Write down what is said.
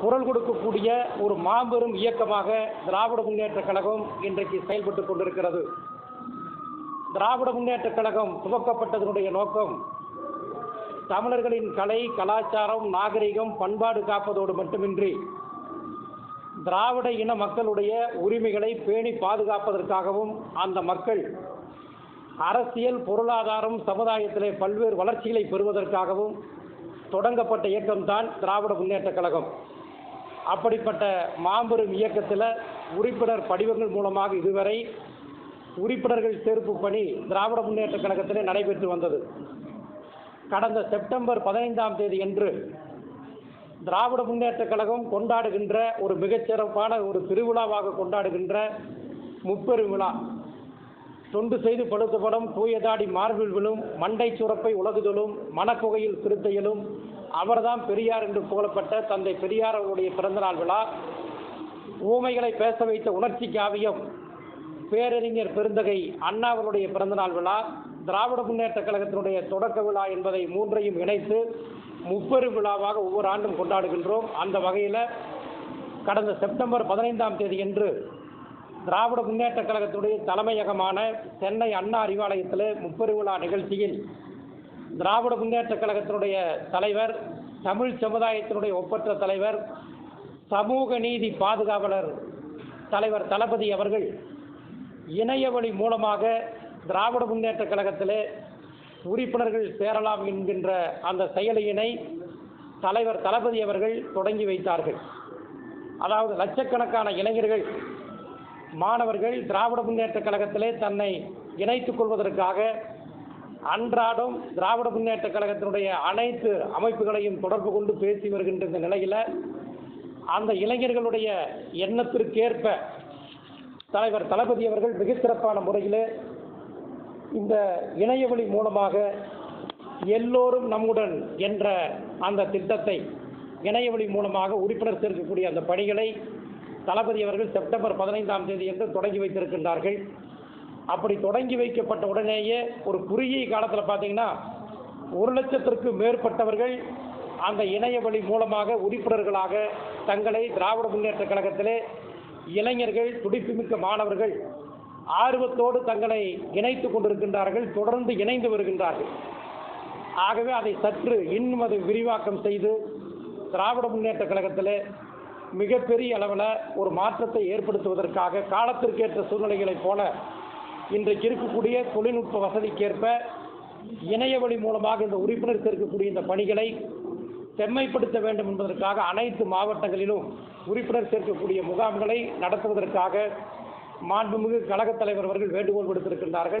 குரல் கொடுக்கக்கூடிய ஒரு மாபெரும் இயக்கமாக திராவிட முன்னேற்றக் கழகம் இன்றைக்கு செயல்பட்டு கொண்டிருக்கிறது. திராவிட முன்னேற்றக் கழகம் துவக்கப்பட்டதனுடைய நோக்கம் தமிழர்களின் கலை கலாச்சாரம் நாகரிகம் பண்பாடு காப்பதோடு மட்டுமின்றி திராவிட இன மக்களுடைய உரிமைகளை பேணி பாதுகாப்பதற்காகவும் அந்த மக்கள் அரசியல் பொருளாதாரம் சமுதாயத்திலே பல்வேறு வளர்ச்சிகளை பெறுவதற்காகவும் தொடங்கப்பட்ட இயக்கம்தான் திராவிட முன்னேற்றக் கழகம். அப்படிப்பட்ட மாபெரும் இயக்கத்தில் உறுப்பினர் படிவங்கள் மூலமாக இதுவரை உறுப்பினர்கள் சேர்ப்பு பணி திராவிட முன்னேற்றக் கழகத்திலே நடைபெற்று வந்தது. கடந்த செப்டம்பர் பதினைந்தாம் தேதி என்று திராவிட முன்னேற்றக் கழகம் கொண்டாடுகின்ற ஒரு மிகச்சிறப்பான ஒரு திருவிழாவாக கொண்டாடுகின்ற முப்பெரும் விழா. தொண்டு செய்து படுத்தப்படும் தூயதாடி மார்பில் விழும் மண்டை சுரப்பை உலகுதலும் மனக்குகையில் சிறுத்தையிலும் அவர்தான் பெரியார் என்று புகழப்பட்ட தந்தை பெரியார் அவருடைய பிறந்தநாள் விழா. ஊமைகளை பேச வைத்த உணர்ச்சி காவியம். பேரறிஞர் பெருந்தகை அண்ணா அவருடைய பிறந்தநாள் விழா. திராவிட முன்னேற்றக் கழகத்தினுடைய தொடக்க விழா என்பதை மூன்றையும் இணைத்து முப்பெரும் விழாவாக ஒவ்வொரு ஆண்டும் கொண்டாடுகின்றோம். அந்த வகையில் கடந்த செப்டம்பர் பதினைந்தாம் தேதியன்று திராவிட முன்னேற்றக் கழகத்துடைய தலைமையகமான சென்னை அண்ணா அறிவாலயத்தில் முப்பெரு விழா நிகழ்ச்சியில் திராவிட முன்னேற்ற கழகத்தினுடைய தலைவர் தமிழ் சமுதாயத்தினுடைய ஒப்பற்ற தலைவர் சமூக நீதி பாதுகாவலர் தலைவர் தளபதி அவர்கள் இணைய வழி மூலமாக திராவிட முன்னேற்றக் கழகத்திலே உறுப்பினர்கள் சேரலாம் என்கின்ற அந்த செயலியினை தலைவர் தளபதி அவர்கள் தொடங்கி வைத்தார்கள். அதாவது லட்சக்கணக்கான இளைஞர்கள் மாணவர்கள் திராவிட முன்னேற்றக் கழகத்திலே தன்னை இணைத்துக் கொள்வதற்காக அன்றாடம் திராவிட முன்னேற்றக் கழகத்தினுடைய அனைத்து அமைப்புகளையும் தொடர்பு கொண்டு பேசி வருகின்ற இந்த நிலையில் அந்த இளைஞர்களுடைய எண்ணத்திற்கேற்ப தலைவர் தளபதி அவர்கள் மிக சிறப்பான முறையில் இந்த இணையவழி மூலமாக எல்லோரும் நம்முடன் என்ற அந்த திட்டத்தை இணையவழி மூலமாக உறுப்பினர் சேர்க்கக்கூடிய அந்த பணிகளை தளபதி அவர்கள் செப்டம்பர் பதினைந்தாம் தேதி என்று தொடங்கி வைத்திருக்கின்றார்கள். அப்படி தொடங்கி வைக்கப்பட்ட உடனேயே ஒரு குறுகிய காலத்தில் பார்த்தீங்கன்னா ஒரு லட்சத்திற்கு மேற்பட்டவர்கள் அந்த இணைய வழி மூலமாக உறுப்பினர்களாக தங்களை திராவிட முன்னேற்ற கழகத்திலே இளைஞர்கள் துடிப்புமிக்க மாணவர்கள் ஆர்வத்தோடு தங்களை இணைத்து கொண்டிருக்கின்றார்கள் தொடர்ந்து இணைந்து வருகின்றார்கள். ஆகவே அதை சற்று இன்னும் அதை விரிவாக்கம் செய்து திராவிட முன்னேற்றக் கழகத்தில் மிகப்பெரிய அளவில் ஒரு மாற்றத்தை ஏற்படுத்துவதற்காக காலத்திற்கேற்ற சூழ்நிலைகளைப் போல இன்றைக்கு இருக்கக்கூடிய தொழில்நுட்ப வசதிக்கேற்ப இணைய வழி மூலமாக இந்த உறுப்பினர் சேர்க்கக்கூடிய இந்த பணிகளை செம்மைப்படுத்த வேண்டும் என்பதற்காக அனைத்து மாவட்டங்களிலும் உறுப்பினர் சேர்க்கக்கூடிய முகாம்களை நடத்துவதற்காக மாண்புமிகு கழகத் தலைவர் அவர்கள் வேண்டுகோள் விடுத்திருக்கின்றார்கள்.